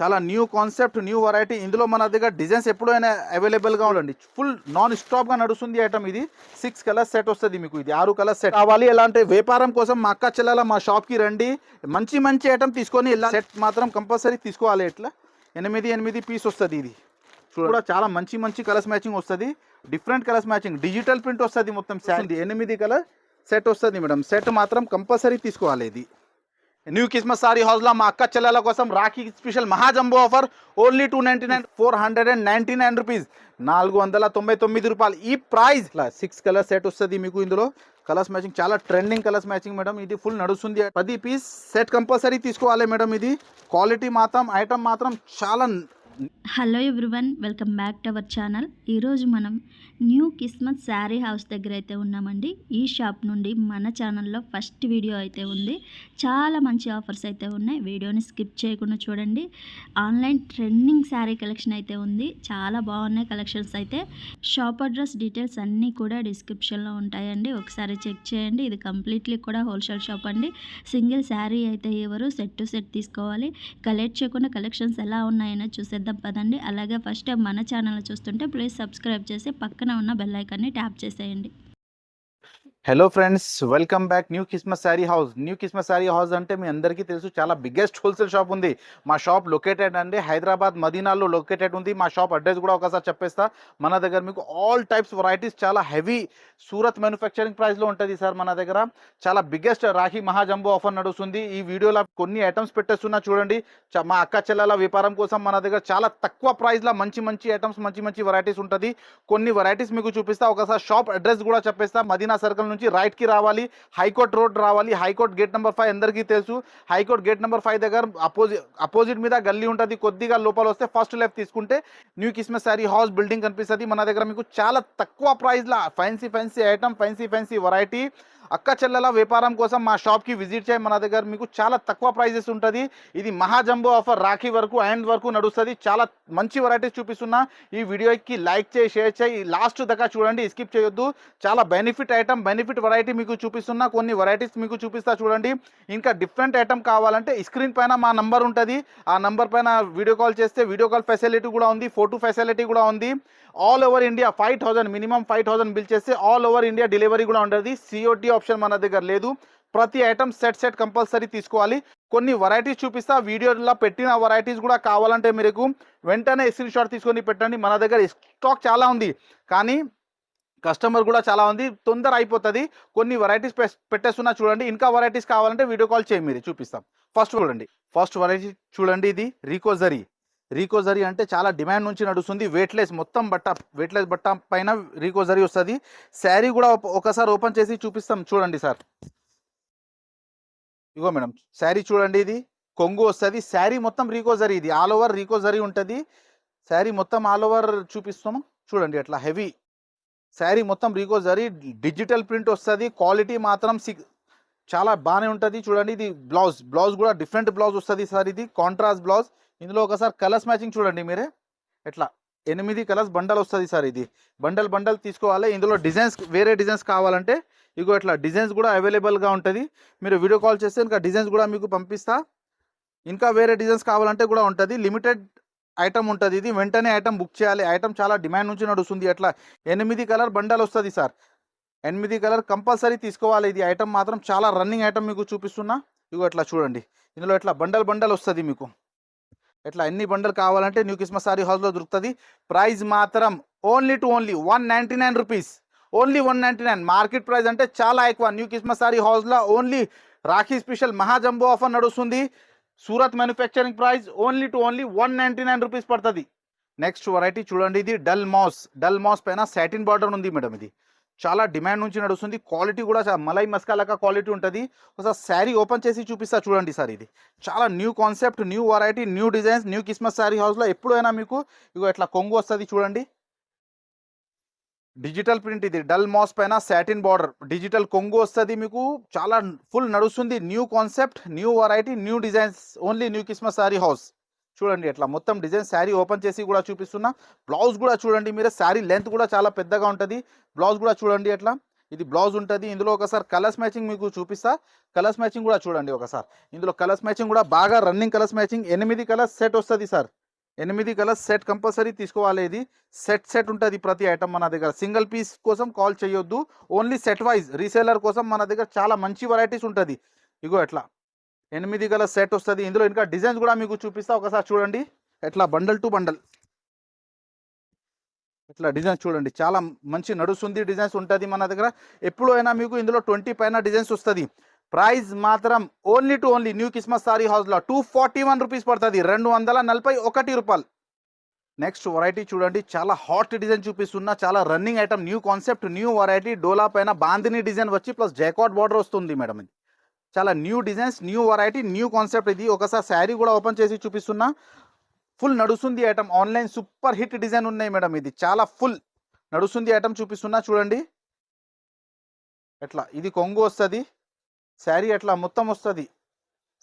చాలా new concept new variety ఇందులో మన దగ్గర డిజైన్స్ ఎప్పుడైనా అవైలబుల్గా ఉండండి. ఫుల్ నాన్ స్టాప్గా నడుస్తుంది ఐటమ్ ఇది. సిక్స్ కలర్స్ సెట్ వస్తుంది మీకు ఇది. ఆరు కలర్స్ సెట్ కావాలి ఎలాంటి వ్యాపారం కోసం మా అక్క చెల్లెల మా షాప్కి రండి. మంచి మంచి ఐటమ్ తీసుకొని ఇలా సెట్ మాత్రం కంపల్సరీ తీసుకోవాలి. ఇట్లా ఎనిమిది ఎనిమిది పీస్ వస్తుంది ఇది. కూడా చాలా మంచి మంచి కలర్స్ మ్యాచింగ్ వస్తుంది. Different colours matching digital print వస్తుంది మొత్తం. శారీ ఎనిమిది కలర్ సెట్ వస్తుంది మేడం. సెట్ మాత్రం కంపల్సరీ తీసుకోవాలి ఇది. న్యూ క్రిస్మస్ సారీ హౌస్లో మా అక్క చెల్లెల కోసం Rakhi special మహాజంబో offer only two ninety nine four hundred and ninety nine rupees నాలుగు వందల తొంభై తొమ్మిది రూపాయలు. ఈ ప్రైస్ ఇలా సిక్స్ కలర్ సెట్ వస్తుంది మీకు ఇందులో. కలర్స్ మ్యాచింగ్ చాలా ట్రెండింగ్ కలర్స్ మ్యాచింగ్ మేడం ఇది ఫుల్ నడుస్తుంది. పది పీస్ సెట్ కంపల్సరీ తీసుకోవాలి మేడం ఇది. క్వాలిటీ మాత్రం ఐటమ్ మాత్రం చాలా hello everyone welcome back to our channel. ఈరోజు మనం న్యూ క్రిస్మస్ శారీ హౌస్ దగ్గర అయితే ఉన్నామండి. ఈ షాప్ నుండి మన ఛానల్లో ఫస్ట్ వీడియో అయితే ఉంది. చాలా మంచి ఆఫర్స్ అయితే ఉన్నాయి. వీడియోని స్కిప్ చేయకుండా చూడండి. ఆన్లైన్ ట్రెండింగ్ శారీ కలెక్షన్ అయితే ఉంది. చాలా బాగున్నాయి కలెక్షన్స్ అయితే. షాప్ అడ్రస్ డీటెయిల్స్ అన్నీ కూడా డిస్క్రిప్షన్లో ఉంటాయండి. ఒకసారి చెక్ చేయండి. ఇది కంప్లీట్లీ కూడా హోల్సేల్ షాప్ అండి. సింగిల్ శారీ అయితే ఎవరు సెట్ టు సెట్ తీసుకోవాలి. కలెక్ట్ చేయకుండా కలెక్షన్స్ ఎలా ఉన్నాయో చూసేద్దాం పదండి. అలాగే ఫస్ట్ మన ఛానల్ చూస్తుంటే ప్లీజ్ సబ్స్క్రైబ్ చేసి పక్కన ఉన్న బెల్ ఐకాన్ని ట్యాప్ చేసేయండి. Hello friends welcome back new Christmas sari house new Christmas sari house అంటే మీ అందరికీ తెలుసు చాలా బిగ్గెస్ట్ హోల్సేల్ షాప్ ఉంది. మా షాప్ లొకేటెడ్ అండి హైదరాబాద్ మదీనాలో లొకేటెడ్ ఉంది. మా షాప్ అడ్రస్ కూడా ఒకసారి చెప్పేస్తా. మన దగ్గర మీకు ఆల్ టైప్స్ వెరైటీస్ చాలా హెవీ సూరత్ మ్యానుఫ్యాక్చరింగ్ ప్రైస్లో ఉంటుంది సార్ మన దగ్గర. చాలా బిగ్గెస్ట్ రాఖీ మహాజంబో ఆఫర్ నడుస్తుంది. ఈ వీడియోలో కొన్ని ఐటమ్స్ పెట్టేస్తున్నా చూడండి. మా అక్క చెల్లెల వ్యాపారం కోసం మన దగ్గర చాలా తక్కువ ప్రైస్లో మంచి మంచి ఐటమ్స్ మంచి మంచి వెరైటీస్ ఉంటుంది. కొన్ని వెరైటీస్ మీకు చూపిస్తా. ఒకసారి షాప్ అడ్రస్ కూడా చెప్పేస్తా. మదీనా సర్కిల్ నుంచి రైట్కి రావాలి హైకోర్ట్ రోడ్ రావాలి high court gate number five అందరికీ తెలుసు. High court gate number five దగ్గర అపోజిట్ అపోజిట్ మీద గల్లీ ఉంటుంది కొద్దిగా లోపల వస్తే ఫస్ట్ లెఫ్ట్ తీసుకుంటే new Christmas sari house building కనిపిస్తుంది. మన దగ్గర మీకు చాలా తక్కువ ప్రైస్లో fancy fancy item fancy fancy variety అక్క చెల్లెల వ్యాపారం కోసం మా షాప్కి విజిట్ చేయి మన దగ్గర. మీకు చాలా తక్కువ ప్రైజెస్ ఉంటుంది. ఇది మహాజంబో ఆఫర్ రాఖీ వరకు అండ్ వరకు నడుస్తుంది. చాలా మంచి వెరైటీస్ చూపిస్తున్నా. ఈ వీడియోకి లైక్ చేయి షేర్ చేయి. లాస్ట్ దాకా చూడండి స్కిప్ చేయొద్దు. చాలా బెనిఫిట్ ఐటమ్ బెనిఫిట్ వెరైటీ మీకు చూపిస్తున్నా. కొన్ని వెరైటీస్ మీకు చూపిస్తా చూడండి. ఇంకా డిఫరెంట్ ఐటమ్ కావాలంటే స్క్రీన్ పైన మా నంబర్ ఉంటుంది. ఆ నంబర్ పైన వీడియో కాల్ చేస్తే వీడియో కాల్ ఫెసిలిటీ కూడా ఉంది ఫోటో ఫెసిలిటీ కూడా ఉంది. All over India five thousand minimum five thousand bill చేస్తే ఆల్ ఓవర్ ఇండియా డెలివరీ కూడా ఉండదు సిఓటీ ఆప్షన్ మన దగ్గర లేదు. ప్రతి ఐటమ్ సెట్ సెట్ కంపల్సరీ తీసుకోవాలి. కొన్ని వెరైటీస్ చూపిస్తా. వీడియోలో పెట్టిన వెరైటీస్ కూడా కావాలంటే మీకు వెంటనే స్క్రీన్ షాట్ తీసుకొని పెట్టండి. మన దగ్గర స్టాక్ చాలా ఉంది. కానీ కస్టమర్ కూడా చాలా ఉంది. తొందర అయిపోతుంది. కొన్ని వెరైటీస్ పెట్టేస్తున్నా చూడండి. ఇంకా వెరైటీస్ కావాలంటే వీడియో కాల్ చేయి మీరు. చూపిస్తాం. ఫస్ట్ చూడండి. ఫస్ట్ వెరైటీ చూడండి ఇది. రీకోజరీ రీకోజరీ అంటే చాలా డిమాండ్ నుంచి నడుస్తుంది. వెయిట్లెస్ మొత్తం బట్ట వెయిట్లెస్ బట్ట పైన రీకోజరీ వస్తుంది. శారీ కూడా ఒకసారి ఓపెన్ చేసి చూపిస్తాం. చూడండి సార్. ఇగో మేడం శారీ చూడండి ఇది. కొంగు వస్తుంది. శారీ మొత్తం రీకోజరీ ఇది. ఆల్ ఓవర్ రీకోజరీ ఉంటుంది. శారీ మొత్తం ఆల్ ఓవర్ చూపిస్తాము. చూడండి అట్లా హెవీ శారీ మొత్తం రీకోజరీ డిజిటల్ ప్రింట్ వస్తుంది. క్వాలిటీ మాత్రం సిక్స్ చాలా బాగానే ఉంటుంది. చూడండి ఇది బ్లౌజ్. బ్లౌజ్ కూడా డిఫరెంట్ బ్లౌజ్ వస్తుంది సార్ ఇది. Contrast blouse. ఇందులో ఒకసారి కలర్స్ మ్యాచింగ్ చూడండి మీరే. ఎట్లా? ఎనిమిది కలర్స్ బండల్ వస్తుంది సార్ ఇది. బండల్ బండల్ తీసుకోవాలి. ఇందులో డిజైన్స్ వేరే డిజైన్స్ కావాలంటే ఇగో ఇట్లా డిజైన్స్ కూడా అవైలబుల్గా ఉంటుంది. మీరు వీడియో కాల్ చేస్తే ఇంకా డిజైన్స్ కూడా మీకు పంపిస్తా. ఇంకా వేరే డిజైన్స్ కావాలంటే కూడా ఉంటుంది. లిమిటెడ్ ఐటమ్ ఉంటుంది ఇది. వెంటనే ఐటమ్ బుక్ చేయాలి. ఐటమ్ చాలా డిమాండ్ నుంచి నడుస్తుంది. అట్లా ఎనిమిది కలర్ బండల్ వస్తుంది సార్. ఎనిమిది కలర్ కంపల్సరీ తీసుకోవాలి. ఇది ఐటమ్ మాత్రం చాలా రన్నింగ్ ఐటమ్ మీకు చూపిస్తున్నా. ఇగో ఇట్లా చూడండి. ఇందులో ఇట్లా బండల్ బండల్ వస్తుంది మీకు. ఇట్లా ఎన్ని బండల్ కావాలంటే న్యూ క్రిస్మస్ సారీ హౌస్లో దొరుకుతుంది. ప్రైస్ మాత్రం only to only one ninety nine rupees. Only one ninety nine. Market price అంటే చాలా ఎక్కువ. న్యూ క్రిస్మస్ సారీ హౌస్లో ఓన్లీ రాఖీ స్పెషల్ మహాజంబో ఆఫర్ నడుస్తుంది. Surat manufacturing price only to only one ninety nine rupees పడుతుంది. నెక్స్ట్ వెరైటీ చూడండి. ఇది dull mass. Dull mass పైన సాటిన్ బార్డర్ ఉంది మేడం ఇది. చాలా డిమాండ్ నుంచి నడుస్తుంది. క్వాలిటీ కూడా చాలా మలై మస్కాలకా క్వాలిటీ ఉంటుంది. ఒకసారి శారీ ఓపెన్ చేసి చూపిస్తా చూడండి సార్ ఇది. చాలా new concept new variety new designs new Christmas sari హౌస్లో ఎప్పుడైనా మీకు ఇగో ఇట్లా కొంగు వస్తుంది చూడండి. డిజిటల్ ప్రింట్ ఇది. డల్ మాస్ పైన సాటిన్ బార్డర్. డిజిటల్ కొంగు వస్తుంది మీకు. చాలా ఫుల్ నడుస్తుంది. New concept new variety new designs only new Christmas sari house. చూడండి ఇట్లా మొత్తం డిజైన్ శారీ ఓపెన్ చేసి కూడా చూపిస్తున్నా. బ్లౌజ్ కూడా చూడండి మీరు శారీ లెంత్ కూడా చాలా పెద్దగా ఉంటుంది. బ్లౌజ్ కూడా చూడండి ఎట్లా ఇది బ్లౌజ్ ఉంటుంది. ఇందులో ఒకసారి కలర్స్ మ్యాచింగ్ మీకు చూపిస్తా. కలర్స్ మ్యాచింగ్ కూడా చూడండి ఒకసారి. ఇందులో కలర్స్ మ్యాచింగ్ కూడా బాగా రన్నింగ్ కలర్స్ మ్యాచింగ్. ఎనిమిది కలర్స్ సెట్ వస్తుంది సార్. ఎనిమిది కలర్స్ సెట్ కంపల్సరీ తీసుకోవాలి ఇది. సెట్ సెట్ ఉంటుంది ప్రతి ఐటమ్ మన దగ్గర. సింగిల్ పీస్ కోసం కాల్ చేయొద్దు. Only set wise. రీసేలర్ కోసం మన దగ్గర చాలా మంచి వెరైటీస్ ఉంటుంది. ఇగో ఎట్లా ఎనిమిది గల సెట్ వస్తుంది. ఇందులో ఇంకా డిజైన్స్ కూడా మీకు చూపిస్తా. ఒకసారి చూడండి. ఎట్లా? Bundle to bundle. ఇట్లా డిజైన్స్ చూడండి. చాలా మంచి నడుస్తుంది డిజైన్స్ ఉంటుంది మన దగ్గర. ఎప్పుడైనా అయినా మీకు ఇందులో ట్వంటీ పైన డిజైన్స్ వస్తుంది. ప్రైస్ మాత్రం only to only new Christmas sari హౌస్లో టూ ఫార్టీ వన్ రూపీస్ పడుతుంది. రెండు వందల నలభై ఒకటి రూపాయలు. నెక్స్ట్ వెరైటీ చూడండి. చాలా హాట్ డిజైన్ చూపిస్తున్నా. చాలా running item. New concept new variety డోలా పైన బాందిని డిజైన్ వచ్చి ప్లస్ జైకాట్ బార్డర్ వస్తుంది మేడం ఇది. చాలా new designs new variety new concept ఇది ఒకసారి శారీ కూడా ఓపెన్ చేసి చూపిస్తున్నా. ఫుల్ నడుస్తుంది item online super hit design ఉన్నాయి మేడం ఇది. చాలా ఫుల్ నడుస్తుంది ఐటమ్ చూపిస్తున్నా. చూడండి. ఎట్లా? ఇది కొంగు వస్తుంది. శారీ అట్లా మొత్తం వస్తుంది.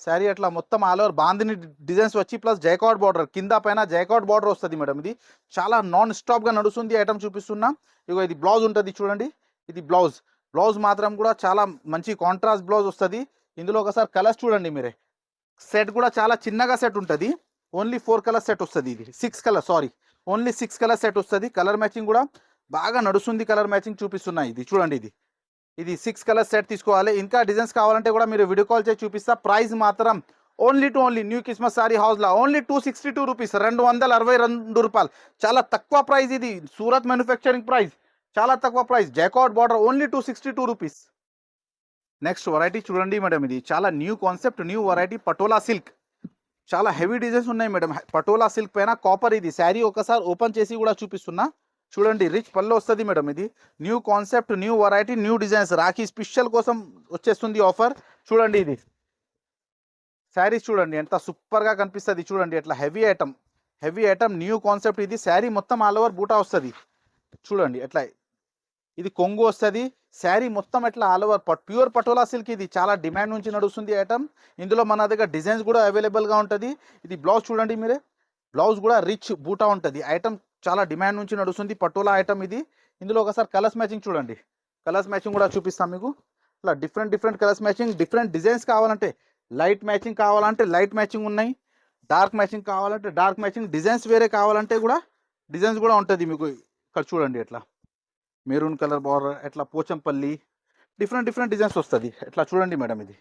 శారీ అట్లా మొత్తం ఆల్ ఓవర్ బాందిని డిజైన్స్ వచ్చి ప్లస్ జైకాట్ బార్డర్ కింద పైన జైకాట్ బార్డర్ వస్తుంది మేడం ఇది. చాలా నాన్ స్టాప్గా నడుస్తుంది ఐటమ్ చూపిస్తున్నా. ఇగో ఇది బ్లౌజ్ ఉంటుంది చూడండి. ఇది బ్లౌజ్ బ్లౌజ్ మాత్రం కూడా చాలా మంచి కాంట్రాస్ట్ బ్లౌజ్ వస్తుంది. ఇందులో ఒకసారి కలర్స్ చూడండి మీరే. సెట్ కూడా చాలా చిన్నగా సెట్ ఉంటుంది. ఓన్లీ ఫోర్ కలర్ సెట్ వస్తుంది ఇది. Six colour sari only six colour set వస్తుంది. కలర్ మ్యాచింగ్ కూడా బాగా నడుస్తుంది కలర్ మ్యాచింగ్ చూపిస్తున్నాయి ఇది. చూడండి ఇది. ఇది సిక్స్ కలర్ సెట్ తీసుకోవాలి. ఇంకా డిజైన్స్ కావాలంటే కూడా మీరు వీడియో కాల్ చేసి చూపిస్తా. ప్రైస్ మాత్రం only to only new Christmas sari హౌస్లో only two sixty two rupees రెండు వందల అరవై రెండు రూపాయలు. చాలా తక్కువ ప్రైస్ ఇది. సూరత్ మ్యానుఫ్యాక్చరింగ్ ప్రైస్ చాలా తక్కువ price జైకాట్ border only two sixty two rupees next variety చూడండి మేడం ఇది. చాలా new concept new variety patola silk చాలా హెవీ డిజైన్స్ ఉన్నాయి మేడం పటోలా సిల్క్ పైన కాపర్ ఇది. శారీ ఒకసారి ఓపెన్ చేసి కూడా చూపిస్తున్నా. చూడండి రిచ్ పళ్ళు వస్తుంది మేడం ఇది. New concept new variety new designs Rakhi special కోసం వచ్చేస్తుంది ఆఫర్ చూడండి ఇది. శారీస్ చూడండి ఎంత సూపర్గా కనిపిస్తుంది చూడండి. ఎట్లా heavy item heavy item new concept ఇది. శారీ మొత్తం ఆల్ ఓవర్ బూటా వస్తుంది. చూడండి ఎట్లా ఇది కొంగు వస్తుంది. శారీ మొత్తం ఎట్లా ఆల్ ఓవర్ పట్ ప్యూర్ పటోలా సిల్క్ ఇది. చాలా డిమాండ్ నుంచి నడుస్తుంది ఐటమ్ ఇందులో మన దగ్గర డిజైన్స్ కూడా అవైలబుల్గా ఉంటుంది. ఇది బ్లౌజ్ చూడండి మీరే. బ్లౌజ్ కూడా రిచ్ బూటా ఉంటుంది. ఐటమ్ చాలా డిమాండ్ నుంచి నడుస్తుంది. పటోలా ఐటమ్ ఇది. ఇందులో ఒకసారి కలర్స్ మ్యాచింగ్ చూడండి. కలర్స్ మ్యాచింగ్ కూడా చూపిస్తాం మీకు. ఇట్లా different different colours matching different designs కావాలంటే లైట్ మ్యాచింగ్ కావాలంటే లైట్ మ్యాచింగ్ ఉన్నాయి. డార్క్ మ్యాచింగ్ కావాలంటే డార్క్ మ్యాచింగ్ డిజైన్స్ వేరే కావాలంటే కూడా డిజైన్స్ కూడా ఉంటుంది మీకు. ఇక్కడ చూడండి ఎట్లా. మెరూన్ కలర్ బార్డర్ ఎట్లా పోచంపల్లి డిఫరెంట్ డిఫరెంట్ డిజైన్స్ వస్తుంది. ఎట్లా చూడండి మేడం ఇది.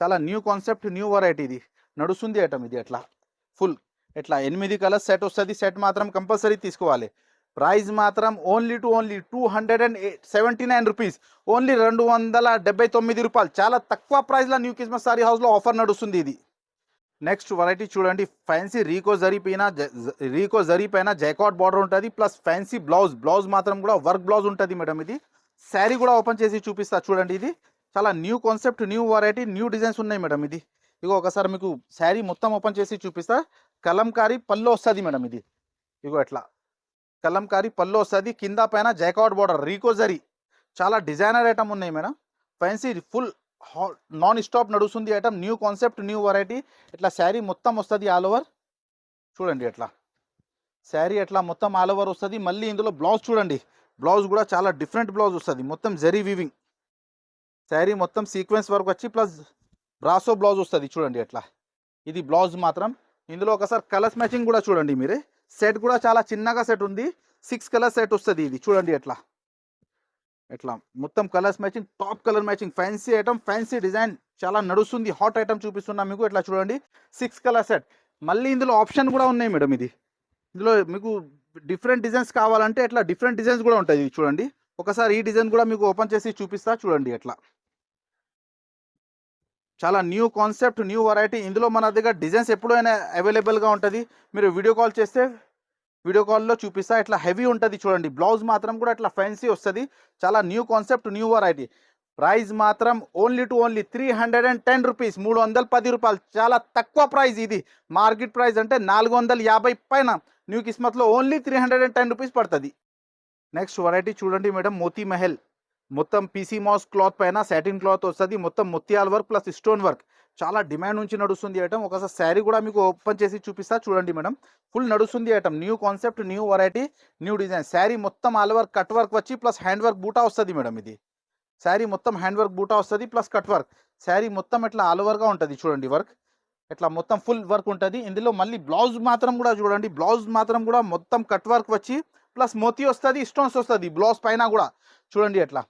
చాలా న్యూ కాన్సెప్ట్ న్యూ వెరైటీ ఇది. నడుస్తుంది ఐటమ్ ఇది ఎట్లా ఫుల్ ఎట్లా ఎనిమిది కలర్స్ సెట్ వస్తుంది. సెట్ మాత్రం కంపల్సరీ తీసుకోవాలి. ప్రైస్ మాత్రం only to only two hundred and seventy nine rupees only రెండు వందల డెబ్బై తొమ్మిది రూపాయలు. చాలా తక్కువ ప్రైస్లో న్యూ క్రిస్మస్ సారీ హౌస్లో ఆఫర్ నడుస్తుంది ఇది. నెక్స్ట్ వెరైటీ చూడండి ఫ్యాన్సీ రీకో జరీ పైన జ- రీకో జరీ పైన జైకాట్ బార్డర్ ఉంటుంది ప్లస్ ఫ్యాన్సీ బ్లౌజ్ బ్లౌజ్ మాత్రం కూడా వర్క్ బ్లౌజ్ ఉంటుంది మేడం ఇది. శారీ కూడా ఓపెన్ చేసి చూపిస్తా చూడండి ఇది. చాలా new concept new variety new designs ఉన్నాయి మేడం ఇది. ఇగో ఒకసారి మీకు శారీ మొత్తం ఓపెన్ చేసి చూపిస్తా. కలంకారీ పళ్ళు వస్తుంది మేడం ఇది. ఇగో ఎట్లా? కలంకారీ పళ్ళు వస్తుంది కింద పైన జైకాట్ బార్డర్ రీకో జరీ చాలా డిజైనర్ ఐటమ్ ఉన్నాయి madam. Fancy full non stop నడుస్తుంది item new concept new variety ఇట్లా శారీ మొత్తం వస్తుంది ఆల్ ఓవర్ చూడండి ఎట్లా. శారీ ఎట్లా మొత్తం ఆల్ ఓవర్ వస్తుంది. మళ్ళీ ఇందులో బ్లౌజ్ చూడండి. బ్లౌజ్ కూడా చాలా డిఫరెంట్ బ్లౌజ్ వస్తుంది. మొత్తం జరీ వీవింగ్ శారీ మొత్తం సీక్వెన్స్ వర్క్ వచ్చి ప్లస్ బ్రాసో బ్లౌజ్ వస్తుంది చూడండి ఎట్లా. ఇది బ్లౌజ్ మాత్రం. ఇందులో ఒకసారి కలర్స్ మ్యాచింగ్ కూడా చూడండి మీరే. సెట్ కూడా చాలా చిన్నగా సెట్ ఉంది. సిక్స్ కలర్ సెట్ వస్తుంది ఇది. చూడండి ఎట్లా. ఎట్లా? మొత్తం colours matching top colour matching fancy item fancy design చాలా నడుస్తుంది. హాట్ ఐటమ్ చూపిస్తున్నా మీకు ఇట్లా చూడండి? సిక్స్ కలర్ సెట్ మళ్ళీ ఇందులో ఆప్షన్ కూడా ఉన్నాయి మేడం ఇది. ఇందులో మీకు డిఫరెంట్ డిజైన్స్ కావాలంటే ఇట్లా డిఫరెంట్ డిజైన్స్ కూడా ఉంటాయి చూడండి. ఒకసారి ఈ డిజైన్ కూడా మీకు ఓపెన్ చేసి చూపిస్తా చూడండి ఎట్లా. చాలా న్యూ కాన్సెప్ట్ న్యూ వెరైటీ ఇందులో మన దగ్గర డిజైన్స్ ఎప్పుడైనా అవైలబుల్గా ఉంటుంది. మీరు వీడియో కాల్ చేస్తే వీడియో కాల్లో చూపిస్తా ఇట్లా హెవీ ఉంటుంది చూడండి. బ్లౌజ్ మాత్రం కూడా ఇట్లా ఫ్యాన్సీ వస్తుంది. చాలా new concept new variety price మాత్రం only to only three hundred and ten rupees మూడు వందల పది రూపాయలు. చాలా తక్కువ ప్రైస్ ఇది. మార్కెట్ ప్రైస్ అంటే నాలుగు వందల యాభై పైన. New కిస్మత్లో only three hundred and ten rupees పడుతుంది. నెక్స్ట్ వెరైటీ చూడండి మేడం మోతీ మహల్ మొత్తం పీసీ మాస్ క్లాత్ పైన సాటిన్ క్లాత్ వస్తుంది. మొత్తం ముత్యాల వర్క్ ప్లస్ స్టోన్ వర్క్ చాలా డిమాండ్ నుంచి నడుస్తుంది ఐటమ్ ఒకసారి శారీ కూడా మీకు ఓపెన్ చేసి చూపిస్తా చూడండి మేడం. ఫుల్ నడుస్తుంది item new concept new variety new design sari మొత్తం ఆల్ వర్క్ కట్ వర్క్ వచ్చి ప్లస్ హ్యాండ్ వర్క్ బూటా వస్తుంది మేడం ఇది. శారీ మొత్తం హ్యాండ్ వర్క్ బూటా వస్తుంది ప్లస్ కట్ వర్క్ శారీ మొత్తం ఇట్లా ఆల్ ఓవర్గా ఉంటుంది చూడండి వర్క్ ఇట్లా మొత్తం ఫుల్ వర్క్ ఉంటుంది. ఇందులో మళ్ళీ బ్లౌజ్ మాత్రం కూడా చూడండి. బ్లౌజ్ మాత్రం కూడా మొత్తం కట్ వర్క్ వచ్చి ప్లస్ మోతీ వస్తుంది స్టోన్స్ వస్తుంది. బ్లౌజ్ పైన కూడా చూడండి ఎట్లా.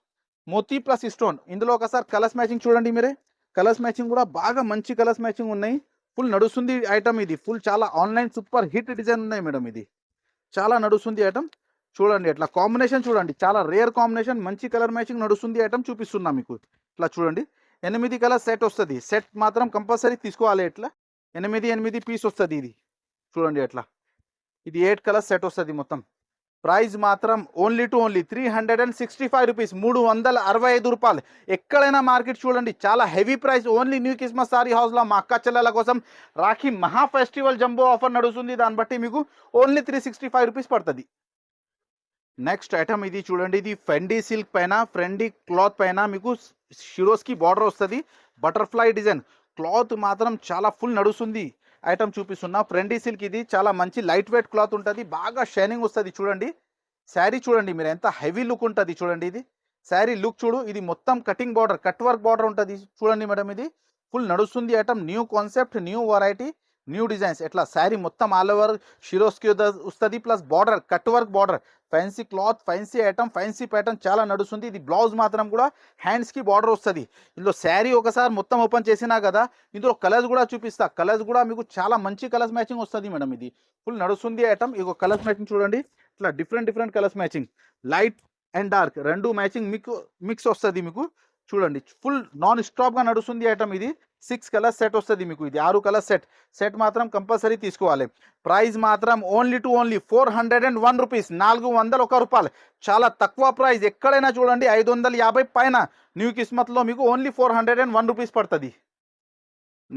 మోతీ ప్లస్ స్టోన్ ఇందులో ఒకసారి కలర్స్ మ్యాచింగ్ చూడండి మీరే. కలర్స్ మ్యాచింగ్ కూడా బాగా మంచి కలర్స్ మ్యాచింగ్ ఉన్నాయి. ఫుల్ నడుస్తుంది ఐటమ్ ఇది. ఫుల్ చాలా ఆన్లైన్ సూపర్ హిట్ డిజైన్ ఉన్నాయి మేడం ఇది. చాలా నడుస్తుంది ఐటమ్. చూడండి అట్లా కాంబినేషన్ చూడండి. చాలా రేర్ కాంబినేషన్ మంచి కలర్ మ్యాచింగ్ నడుస్తుంది ఐటమ్ చూపిస్తున్నా మీకు. ఇట్లా చూడండి. ఎనిమిది కలర్ సెట్ వస్తుంది. సెట్ మాత్రం కంపల్సరీ తీసుకోవాలి ఎట్లా ఎనిమిది ఎనిమిది పీస్ వస్తుంది ఇది. చూడండి ఎట్లా ఇది ఎయిట్ కలర్ సెట్ వస్తుంది మొత్తం. ప్రైస్ మాత్రం only to only three hundred and sixty five rupees మూడు వందల అరవై ఐదు రూపాయలు. ఎక్కడైనా మార్కెట్ చూడండి చాలా heavy price only new Christmas sari హౌస్లో మా అక్క చెల్లెల కోసం రాఖీ మహా ఫెస్టివల్ జంబో ఆఫర్ నడుస్తుంది. దాన్ని బట్టి మీకు only three sixty five rupees పడుతుంది. నెక్స్ట్ ఐటమ్ ఇది చూడండి ఇది ఫెండీ సిల్క్ పైన ఫ్రెండీ క్లాత్ పైన మీకు షిరోస్కి బార్డర్ వస్తుంది. బటర్ఫ్లై డిజైన్ క్లాత్ మాత్రం చాలా ఫుల్ నడుస్తుంది. ఐటమ్ చూపిస్తున్నా. ఫ్రెండీ సిల్క్ ఇది. చాలా మంచి లైట్ వెయిట్ క్లాత్ ఉంటుంది. బాగా షైనింగ్ వస్తుంది చూడండి. శారీ చూడండి మీరు. ఎంత హెవీ లుక్ ఉంటుంది చూడండి ఇది. శారీ లుక్ చూడు. ఇది మొత్తం cutting border cut work border ఉంటుంది చూడండి మేడం ఇది. ఫుల్ నడుస్తుంది item. New concept new variety. New designs. ఎట్లా? శారీ మొత్తం ఆల్ ఓవర్ షిరోస్కి వస్తుంది plus border cut work border fancy cloth fancy item fancy pattern చాలా నడుస్తుంది. ఇది బ్లౌజ్ మాత్రం కూడా హ్యాండ్స్కి బార్డర్ వస్తుంది. ఇందులో శారీ ఒకసారి మొత్తం ఓపెన్ చేసినా కదా ఇందులో కలర్స్ కూడా చూపిస్తా. కలర్స్ కూడా మీకు చాలా మంచి కలర్స్ మ్యాచింగ్ వస్తుంది మేడం ఇది. ఫుల్ నడుస్తుంది ఐటమ్ ఇక కలర్స్ మ్యాచింగ్ చూడండి. ఇట్లా different different colours matching light and dark రెండు మ్యాచింగ్ మీకు మిక్స్ వస్తుంది మీకు. చూడండి. ఫుల్ నాన్ స్టాప్గా నడుస్తుంది ఐటమ్ ఇది. సిక్స్ కలర్స్ సెట్ వస్తుంది మీకు ఇది ఆరు కలర్ సెట్. సెట్ మాత్రం కంపల్సరీ తీసుకోవాలి. ప్రైస్ మాత్రం only to only four hundred and one rupees నాలుగు వందల ఒక రూపాయలు. చాలా తక్కువ ప్రైస్ ఎక్కడైనా చూడండి ఐదు వందల యాభై పైన. న్యూ కిస్మత్లో మీకు only four hundred and one rupees పడుతుంది.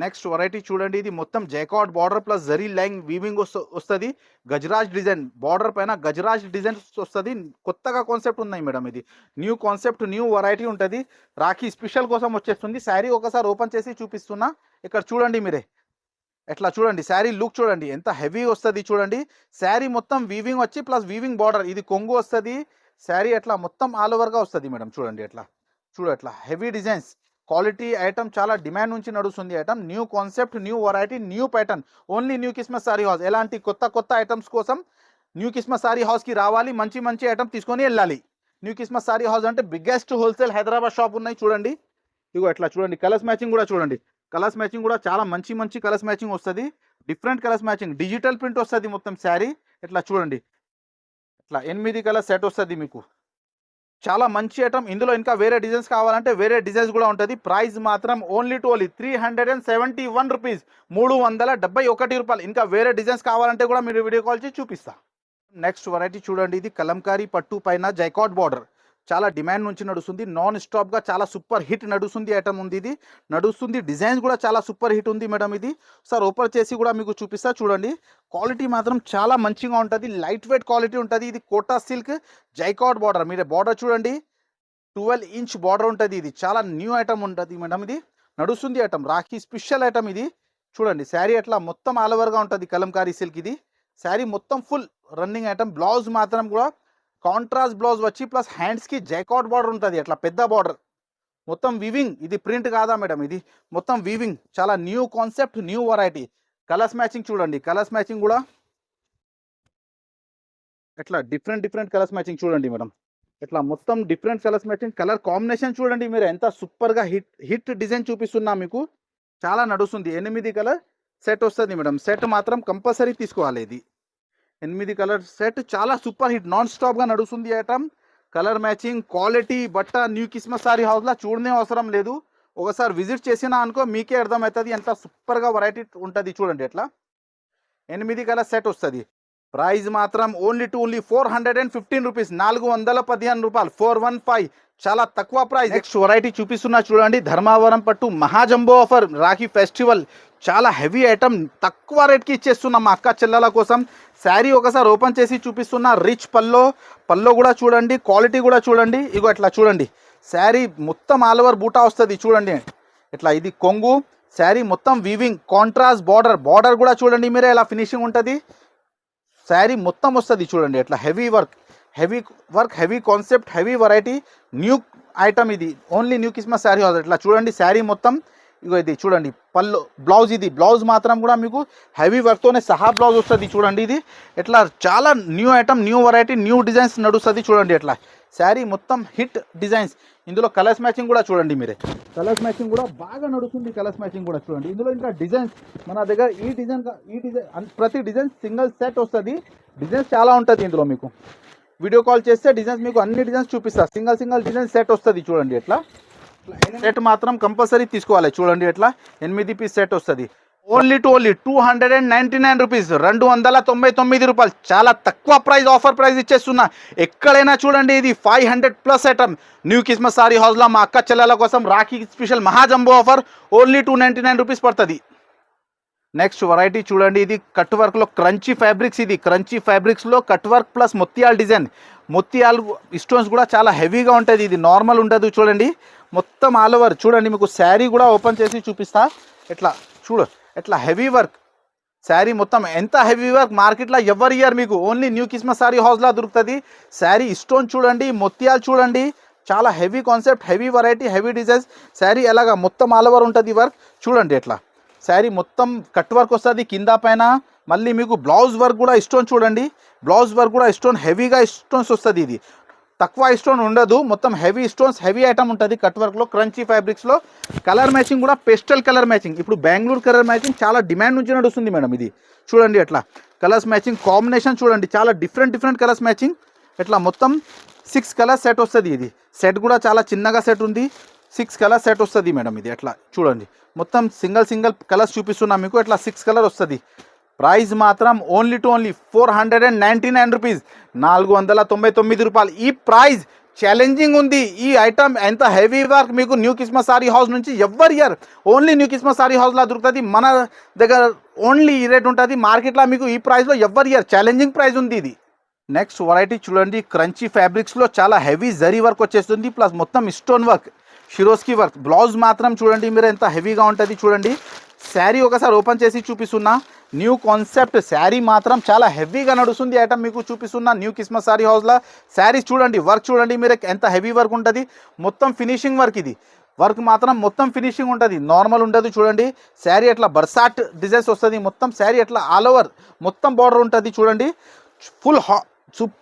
నెక్స్ట్ వెరైటీ చూడండి ఇది మొత్తం జైకాట్ border plus zari line weaving వస్తుంది. గజరాజ్ డిజైన్ బార్డర్ పైన గజరాజ్ డిజైన్ వస్తుంది. కొత్తగా కాన్సెప్ట్ ఉన్నాయి మేడం ఇది. న్యూ కాన్సెప్ట్ న్యూ వెరైటీ ఉంటుంది. రాఖీ స్పెషల్ కోసం వచ్చేస్తుంది. శారీ ఒకసారి ఓపెన్ చేసి చూపిస్తున్నా. ఇక్కడ చూడండి మీరే. ఎట్లా చూడండి శారీ లుక్ చూడండి. ఎంత హెవీ వస్తుంది చూడండి. శారీ మొత్తం వీవింగ్ వచ్చి ప్లస్ వీవింగ్ బార్డర్ ఇది కొంగు వస్తుంది. శారీ ఎట్లా మొత్తం ఆల్ ఓవర్గా వస్తుంది మేడం చూడండి ఎట్లా. చూడు ఎట్లా. హెవీ డిజైన్స్ క్వాలిటీ ఐటమ్ చాలా డిమాండ్ నుంచి నడుస్తుంది item. New concept new variety new pattern only new Christmas sari house ఎలాంటి కొత్త కొత్త ఐటమ్స్ కోసం న్యూ క్రిస్మస్ సారీ హౌస్కి రావాలి మంచి మంచి ఐటమ్ తీసుకొని వెళ్ళాలి. న్యూ క్రిస్మస్ సారీ హౌస్ అంటే బిగ్గెస్ట్ హోల్సేల్ హైదరాబాద్ షాప్ ఉన్నాయి చూడండి. ఇగో ఎట్లా చూడండి. కలర్స్ మ్యాచింగ్ కూడా చూడండి. కలర్స్ మ్యాచింగ్ కూడా చాలా మంచి మంచి కలర్స్ మ్యాచింగ్ వస్తుంది. Different colours matching digital print వస్తుంది మొత్తం శారీ ఇట్లా చూడండి. ఇట్లా ఎనిమిది కలర్ సెట్ వస్తుంది మీకు. చాలా మంచి ఐటమ్ ఇందులో ఇంకా వేరే డిజైన్స్ కావాలంటే వేరే డిజైన్స్ కూడా ఉంటుంది. ప్రైస్ మాత్రం only to only three hundred and seventy one rupees మూడు వందల డెబ్బై ఒకటి రూపాయలు. ఇంకా వేరే డిజైన్స్ కావాలంటే కూడా మీరు వీడియో కాల్ చేసి చూపిస్తా. నెక్స్ట్ వెరైటీ చూడండి. ఇది కలంకారీ పట్టు పైన జైకాట్ బార్డర్ చాలా డిమాండ్ నుంచి నడుస్తుంది. నాన్ స్టాప్గా చాలా సూపర్ హిట్ నడుస్తుంది ఐటమ్ ఉంది ఇది. నడుస్తుంది. డిజైన్స్ కూడా చాలా సూపర్ హిట్ ఉంది మేడం ఇది. సార్ ఓపెన్ చేసి కూడా మీకు చూపిస్తా చూడండి. క్వాలిటీ మాత్రం చాలా మంచిగా ఉంటుంది. లైట్ వెయిట్ క్వాలిటీ ఉంటుంది. ఇది కోటా సిల్క్ జైకాట్ బార్డర్. మీరు బార్డర్ చూడండి. ట్వెల్వ్ ఇంచ్ బార్డర్ ఉంటుంది ఇది. చాలా న్యూ ఐటమ్ ఉంటుంది మేడం ఇది. నడుస్తుంది ఐటమ్. రాఖీ స్పెషల్ ఐటమ్ ఇది. చూడండి. శారీ అట్లా మొత్తం ఆల్ ఓవర్గా ఉంటుంది. కలంకారీ సిల్క్ ఇది. శారీ మొత్తం ఫుల్ రన్నింగ్ ఐటమ్. బ్లౌజ్ మాత్రం కూడా కాంట్రాస్ట్ బ్లౌజ్ వచ్చి ప్లస్ హ్యాండ్స్కి జైకాట్ బార్డర్ ఉంటుంది. అట్లా పెద్ద బార్డర్ మొత్తం వివింగ్ ఇది ప్రింట్ కాదా మేడం? ఇది మొత్తం వీవింగ్ చాలా new concept new variety colours matching చూడండి. కలర్స్ మ్యాచింగ్ కూడా ఎట్లా? డిఫరెంట్ డిఫరెంట్ కలర్స్ మ్యాచింగ్ చూడండి మేడం. ఇట్లా మొత్తం different colours matching colour combination చూడండి మీరు. ఎంత సూపర్గా హిట్ హిట్ డిజైన్ చూపిస్తున్నా మీకు. చాలా నడుస్తుంది. ఎనిమిది కలర్ సెట్ వస్తుంది మేడం. సెట్ మాత్రం కంపల్సరీ తీసుకోవాలి ఇది. ఎనిమిది కలర్ సెట్ చాలా సూపర్ హిట్ నాన్ స్టాప్గా నడుస్తుంది ఐటమ్ కలర్ మ్యాచింగ్ క్వాలిటీ బట్ట న్యూ క్రిస్మస్ సారీ హౌస్లో చూడనే అవసరం లేదు. ఒకసారి విజిట్ చేసినా అనుకో మీకే అర్థమవుతుంది ఎంత సూపర్గా వెరైటీ ఉంటుంది చూడండి ఎట్లా. ఎనిమిది కలర్ సెట్ వస్తుంది. ప్రైస్ మాత్రం only to only four hundred and fifteen rupees నాలుగు వందల పదిహేను రూపాయలు ఫోర్ వన్ ఫైవ్ చాలా తక్కువ ప్రైస్ నెక్స్ట్ వెరైటీ చూపిస్తున్నా చూడండి ధర్మావరం పట్టు మహాజంబో ఆఫర్ రాఖీ ఫెస్టివల్ చాలా హెవీ ఐటమ్ తక్కువ రేట్కి ఇచ్చేస్తున్నాం మా అక్క చెల్లెల కోసం. శారీ ఒకసారి ఓపెన్ చేసి చూపిస్తున్న రిచ్ పల్లో. పల్లో కూడా చూడండి క్వాలిటీ కూడా చూడండి. ఇగో ఇట్లా చూడండి. శారీ మొత్తం ఆల్ ఓవర్ బూటా వస్తుంది చూడండి. ఇట్లా ఇది కొంగు. శారీ మొత్తం వీవింగ్ కాంట్రాస్ట్ బార్డర్ బార్డర్ కూడా చూడండి మీరే ఇలా ఫినిషింగ్ ఉంటుంది. శారీ మొత్తం వస్తుంది చూడండి. ఇట్లా heavy work heavy work heavy concept heavy variety new item ఇది. ఓన్లీ న్యూ క్రిస్మస్ శారీ ఇట్లా చూడండి శారీ మొత్తం. ఇగో ఇది చూడండి పళ్ళు బ్లౌజ్ ఇది. బ్లౌజ్ మాత్రం కూడా మీకు హెవీ వర్క్తోనే సహా బ్లౌజ్ వస్తుంది చూడండి ఇది. ఇట్లా చాలా new item new variety new designs నడుస్తుంది చూడండి ఎట్లా. శారీ మొత్తం హిట్ డిజైన్స్. ఇందులో కలర్స్ మ్యాచింగ్ కూడా చూడండి మీరే. కలర్స్ మ్యాచింగ్ కూడా బాగా నడుస్తుంది కలర్స్ మ్యాచింగ్ కూడా చూడండి. ఇందులో ఇంకా డిజైన్స్ మన దగ్గర ఈ డిజైన్ ఈ డిజైన్ ప్రతి డిజైన్ సింగిల్ సెట్ వస్తుంది. డిజైన్స్ చాలా ఉంటుంది ఇందులో మీకు. వీడియో కాల్ చేస్తే డిజైన్స్ మీకు అన్ని డిజైన్స్ చూపిస్తా. సింగిల్ సింగిల్ డిజైన్ సెట్ వస్తుంది చూడండి ఎట్లా. సెట్ మాత్రం కంపల్సరీ తీసుకోవాలి. చూడండి ఎట్లా? ఎనిమిది పీస్ సెట్ వస్తుంది. Only to only two hundred and ninety nine rupees రెండు వందల తొంభై తొమ్మిది రూపాయలు. చాలా తక్కువ ప్రైస్ ఆఫర్ ప్రైస్ ఇచ్చేస్తున్నా. ఎక్కడైనా చూడండి ఇది five hundred plus item new Christmas sari హౌస్లో మా అక్క చెల్లెల కోసం Rakhi special మహాజంబో offer only two ninety nine rupees పడుతుంది. నెక్స్ట్ వెరైటీ చూడండి ఇది కట్ వర్క్లో క్రంచీ ఫ్యాబ్రిక్స్ ఇది. క్రంచీ ఫ్యాబ్రిక్స్లో కట్ వర్క్ ప్లస్ మొత్తియాల డిజైన్ ముత్యాలు స్టోన్స్ కూడా చాలా హెవీగా ఉంటుంది. ఇది నార్మల్ ఉండదు చూడండి. మొత్తం ఆల్ ఓవర్ చూడండి మీకు శారీ కూడా ఓపెన్ చేసి చూపిస్తా. ఎట్లా? చూడు ఎట్లా హెవీ వర్క్ శారీ మొత్తం ఎంత హెవీ వర్క్ మార్కెట్లో ఎవరి ఇయర్ మీకు ఓన్లీ న్యూ క్రిస్మస్ శారీ హౌస్లో దొరుకుతుంది. శారీ స్టోన్ చూడండి మొత్యాలు చూడండి. చాలా heavy concept heavy variety heavy designs sari ఎలాగా? మొత్తం ఆల్ ఓవర్ ఉంటుంది వర్క్ చూడండి ఎట్లా. శారీ మొత్తం కట్ వర్క్ వస్తుంది కింద పైన. మళ్ళీ మీకు బ్లౌజ్ వర్క్ కూడా స్టోన్ చూడండి. బ్లౌజ్ వర్క్ కూడా స్టోన్ హెవీగా స్టోన్స్ వస్తుంది ఇది. తక్కువ స్టోన్ ఉండదు. మొత్తం హెవీ స్టోన్స్ హెవీ ఐటమ్ ఉంటుంది. కట్ వర్క్లో క్రంచీ ఫ్యాబ్రిక్స్లో కలర్ మ్యాచింగ్ కూడా పెస్టల్ కలర్ మ్యాచింగ్ ఇప్పుడు బెంగళూరు కలర్ మ్యాచింగ్ చాలా డిమాండ్ నుంచి నడుస్తుంది మేడం ఇది. చూడండి అట్లా కలర్స్ మ్యాచింగ్ కాంబినేషన్ చూడండి. చాలా డిఫరెంట్ డిఫరెంట్ కలర్స్ మ్యాచింగ్ ఇట్లా మొత్తం సిక్స్ కలర్స్ సెట్ వస్తుంది ఇది. సెట్ కూడా చాలా చిన్నగా సెట్ ఉంది. సిక్స్ కలర్ సెట్ వస్తుంది మేడం ఇది. ఎట్లా? చూడండి. మొత్తం సింగిల్ సింగిల్ కలర్స్ చూపిస్తున్నా మీకు. ఇట్లా సిక్స్ కలర్ వస్తుంది. ప్రైస్ మాత్రం only to only four hundred and ninety nine rupees. నాలుగు వందల తొంభై తొమ్మిది రూపాయలు. ఈ ప్రైస్ ఛాలెంజింగ్ ఉంది. ఈ ఐటమ్ ఎంత హెవీ వర్క్ మీకు న్యూ కిస్మస్ సారీ హౌస్ నుంచి every year only new Christmas sari హౌస్లో దొరుకుతుంది. మన దగ్గర ఓన్లీ ఈ రేట్ ఉంటుంది. మార్కెట్లో మీకు ఈ ప్రైస్లో ఎవరి ఇయర్ ఛాలెంజింగ్ ప్రైస్ ఉంది ఇది. నెక్స్ట్ వెరైటీ చూడండి. క్రంచీ ఫ్యాబ్రిక్స్లో చాలా హెవీ జరీ వర్క్ వచ్చేస్తుంది. ప్లస్ మొత్తం స్టోన్ వర్క్ షిరోస్కి వర్క్ బ్లౌజ్ మాత్రం చూడండి. మీరు ఎంత హెవీగా ఉంటుంది చూడండి. శారీ ఒకసారి ఓపెన్ చేసి చూపిస్తున్నా. న్యూ కాన్సెప్ట్ శారీ మాత్రం చాలా హెవీగా నడుస్తుంది ఐటమ్ మీకు చూపిస్తున్నా. న్యూ క్రిస్మస్ శారీ హౌస్లో శారీస్ చూడండి వర్క్ చూడండి మీరు ఎంత హెవీ వర్క్ ఉంటుంది. మొత్తం ఫినిషింగ్ వర్క్ ఇది. వర్క్ మాత్రం మొత్తం ఫినిషింగ్ ఉంటుంది. నార్మల్ ఉండదు చూడండి. శారీ అట్లా బర్సాట్ డిజైన్స్ వస్తుంది. మొత్తం శారీ అట్లా ఆల్ ఓవర్ మొత్తం బార్డర్ ఉంటుంది చూడండి. ఫుల్ హా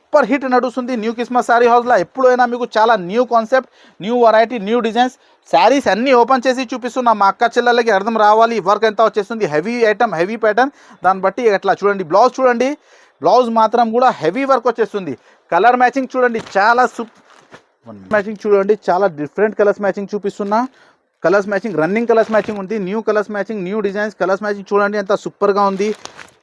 సూపర్ హిట్ నడుస్తుంది న్యూ క్రిస్మస్ శారీ హౌస్లో. ఎప్పుడైనా మీకు చాలా new concept new variety new designs saris అన్నీ ఓపెన్ చేసి చూపిస్తున్నా. మా అక్క చెల్లెలకి అర్థం రావాలి వర్క్ ఎంత వచ్చేస్తుంది హెవీ ఐటమ్ హెవీ ప్యాటర్న్ దాన్ని బట్టి ఎట్లా చూడండి బ్లౌజ్ చూడండి. బ్లౌజ్ మాత్రం కూడా హెవీ వర్క్ వచ్చేస్తుంది. కలర్ మ్యాచింగ్ చూడండి చాలా సూప్ మ్యాచింగ్ చూడండి చాలా డిఫరెంట్ కలర్స్ మ్యాచింగ్ చూపిస్తున్నా. Colours matching running colours matching ఉంది new colours matching new designs colours matching చూడండి ఎంత సూపర్గా ఉంది.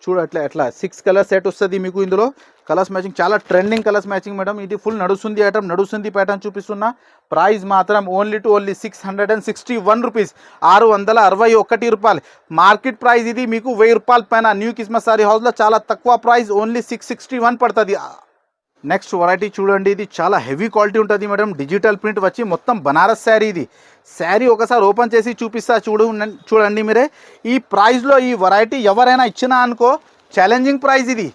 చూడ అట్లా ఎట్లా సిక్స్ కలర్ సెట్ వస్తుంది మీకు ఇందులో. కలర్స్ మ్యాచింగ్ చాలా ట్రెండింగ్ కలర్స్ మ్యాచింగ్ మేడం. ఇది ఫుల్ నడుస్తుంది ఐటమ్ నడుస్తుంది ప్యాటర్న్ చూపిస్తున్నా. ప్రైస్ మాత్రం only to only six hundred and sixty one rupees ఆరు వందల అరవై ఒకటి రూపాయలు. మార్కెట్ ప్రైస్ ఇది మీకు వెయ్యి రూపాయల పైన. న్యూ క్రిస్మస్ సారీ హౌస్లో చాలా తక్కువ price only six sixty one పడుతుంది. నెక్స్ట్ వెరైటీ చూడండి ఇది చాలా హెవీ క్వాలిటీ ఉంటుంది మేడం. డిజిటల్ ప్రింట్ వచ్చి మొత్తం బనారస్ శారీ ఇది. శారీ ఒకసారి ఓపెన్ చేసి చూపిస్తా చూడు చూడండి మీరే. ఈ ప్రైస్లో ఈ వెరైటీ ఎవరైనా ఇచ్చినా అనుకో ఛాలెంజింగ్ ప్రైస్ ఇది.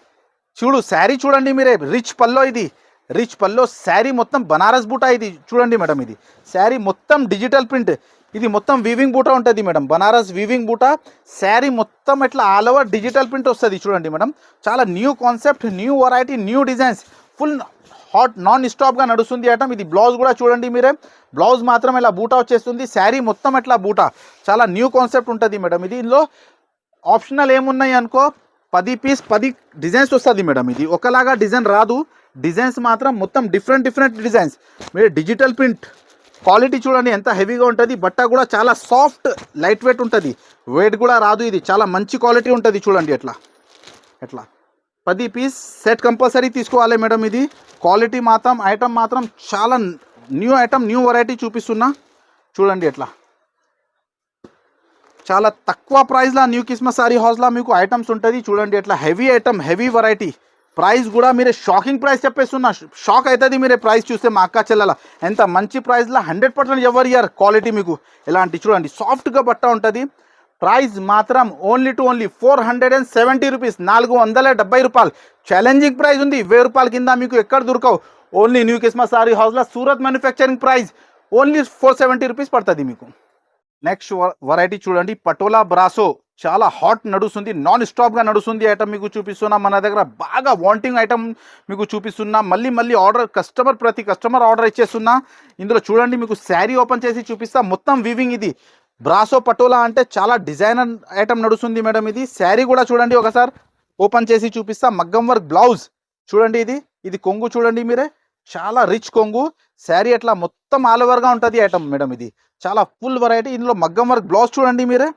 చూడు శారీ చూడండి మీరే. రిచ్ పల్లో ఇది. రిచ్ పల్లో శారీ మొత్తం బనారస్ బూటా ఇది. చూడండి మేడం ఇది. శారీ మొత్తం డిజిటల్ ప్రింట్ ఇది మొత్తం వీవింగ్ బూటా ఉంటుంది మేడం. బనారస్ వీవింగ్ బూటా. శారీ మొత్తం ఇట్లా ఆల్ ఓవర్ డిజిటల్ ప్రింట్ వస్తుంది చూడండి మేడం. చాలా new concept new variety new designs full hot non స్టాప్గా నడుస్తుంది ఐటమ్ ఇది బ్లౌజ్ కూడా చూడండి మీరే. బ్లౌజ్ మాత్రం ఇలా బూటా వచ్చేస్తుంది. శారీ మొత్తం ఎట్లా బూటా? చాలా న్యూ కాన్సెప్ట్ ఉంటుంది మేడం. ఇది ఇందులో ఆప్షనల్ ఏమున్నాయి అనుకో? పది పీస్ పది డిజైన్స్ వస్తుంది మేడం ఇది. ఒకలాగా డిజైన్ రాదు. డిజైన్స్ మాత్రం మొత్తం డిఫరెంట్ డిఫరెంట్ డిజైన్స్. మీరు డిజిటల్ ప్రింట్ క్వాలిటీ చూడండి ఎంత హెవీగా ఉంటుంది. బట్ట కూడా చాలా సాఫ్ట్ లైట్ వెయిట్ ఉంటుంది. వెయిట్ కూడా రాదు ఇది. చాలా మంచి క్వాలిటీ ఉంటుంది చూడండి ఎట్లా. ఎట్లా? పది పీస్ సెట్ కంపల్సరీ తీసుకోవాలి మేడం ఇది. క్వాలిటీ మాత్రం ఐటమ్ మాత్రం చాలా న్యూ ఐటమ్ న్యూ వెరైటీ చూపిస్తున్నా. చూడండి ఎట్లా. చాలా తక్కువ ప్రైస్లో న్యూ క్రిస్మస్ సారీ హౌస్లో మీకు ఐటమ్స్ ఉంటుంది. చూడండి ఎట్లా heavy item heavy variety price కూడా మీరే షాకింగ్ ప్రైస్ చెప్పేస్తున్నా. షాక్ అవుతుంది మీరే ప్రైస్ చూస్తే మా అక్క చెల్లెల. ఎంత మంచి ప్రైస్లో hundred percent every year quality మీకు. ఇలాంటి చూడండి సాఫ్ట్గా బట్ట ఉంటుంది. ప్రైస్ మాత్రం only to only four hundred and seventy rupees నాలుగు వందల డెబ్బై రూపాయలు. ఛాలెంజింగ్ ప్రైస్ ఉంది. వెయ్యి రూపాయల కింద మీకు ఎక్కడ దొరకవు. ఓన్లీ న్యూ కిస్మా సారీ హౌస్లో Surat manufacturing price only four seventy rupees పడుతుంది మీకు. నెక్స్ట్ వెరైటీ చూడండి. పటోలా బ్రాసో చాలా హాట్ నడుస్తుంది. నాన్ స్టాప్గా నడుస్తుంది ఐటమ్ మీకు చూపిస్తున్నా. మన దగ్గర బాగా వాంటింగ్ ఐటమ్ మీకు చూపిస్తున్నా. మళ్ళీ మళ్ళీ ఆర్డర్ కస్టమర్ ప్రతి కస్టమర్ ఆర్డర్ ఇచ్చేస్తున్నా. ఇందులో చూడండి మీకు శారీ ఓపెన్ చేసి చూపిస్తా. మొత్తం వివింగ్ ఇది. బ్రాసో పటోలా అంటే చాలా డిజైనర్ ఐటమ్ నడుస్తుంది మేడం ఇది. శారీ కూడా చూడండి ఒకసారి. ఓపెన్ చేసి చూపిస్తా. మగ్గం వర్క్ బ్లౌజ్ చూడండి ఇది. ఇది కొంగు చూడండి మీరే. చాలా రిచ్ కొంగు. శారీ అట్లా మొత్తం ఆల్ ఓవర్గా ఉంటుంది ఐటమ్ మేడం ఇది. చాలా ఫుల్ వెరైటీ ఇందులో మగ్గం వర్క్ బ్లౌజ్ చూడండి మీరే.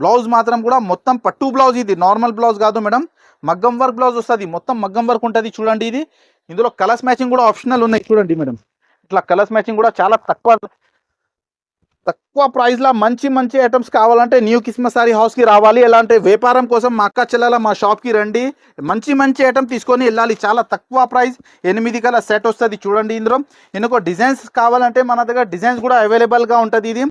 బ్లౌజ్ మాత్రం కూడా మొత్తం పట్టు బ్లౌజ్ ఇది. నార్మల్ బ్లౌజ్ కాదు మేడం. మగ్గం వర్క్ బ్లౌజ్ వస్తుంది. మొత్తం మగ్గం వర్క్ ఉంటుంది చూడండి ఇది. ఇందులో కలర్స్ మ్యాచింగ్ కూడా ఆప్షనల్ ఉన్నాయి చూడండి మేడం. ఇట్లా కలర్స్ మ్యాచింగ్ కూడా చాలా తక్కువ తక్కువ ప్రైస్లో మంచి మంచి ఐటమ్స్ కావాలంటే న్యూ కిస్మ సారీ హౌస్కి రావాలి. ఎలాంటి వ్యాపారం కోసం మా అక్క చెల్లెల మా షాప్కి రండి. మంచి మంచి ఐటమ్ తీసుకొని వెళ్ళాలి. చాలా తక్కువ ప్రైస్ ఎనిమిది కల సెట్ వస్తుంది చూడండి ఇందులో. ఎందుకో డిజైన్స్ కావాలంటే మన దగ్గర డిజైన్స్ కూడా అవైలబుల్గా ఉంటుంది ఇది.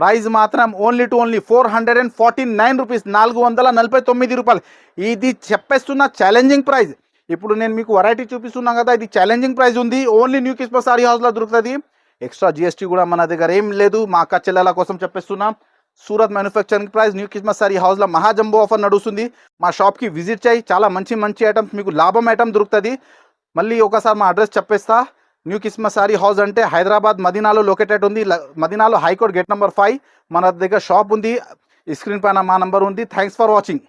ప్రైస్ మాత్రం only to only four hundred and forty nine rupees నాలుగు వందల నలభై తొమ్మిది రూపాయలు. ఇది చెప్పేస్తున్న ఛాలెంజింగ్ ప్రైస్ ఇప్పుడు నేను మీకు వెరైటీ చూపిస్తున్నాను కదా ఇది ఛాలెంజింగ్ ప్రైస్ ఉంది. ఓన్లీ న్యూ కిస్మస్ సారీ హౌస్లో దొరుకుతుంది. ఎక్స్ట్రా జిఎస్టీ కూడా మన దగ్గర ఏం లేదు. మా అక్క చెల్లెల కోసం చెప్పేస్తున్నాం. Surat manufacturing price new Christmas sari హౌస్లో మహాజంబో ఆఫర్ నడుస్తుంది. మా షాప్కి విజిట్ చేయి. చాలా మంచి మంచి ఐటమ్స్ మీకు లాభం ఐటమ్ దొరుకుతుంది. మళ్ళీ ఒకసారి మా అడ్రస్ చెప్పేస్తా. న్యూ కిస్మస్ సారీ హౌస్ అంటే హైదరాబాద్ మదీనాలో లొకేటెడ్ ఉంది. ల- మదీనాలో high court gate number five మన దగ్గర షాప్ ఉంది. స్క్రీన్ పైన మా నంబర్ ఉంది. Thanks for watching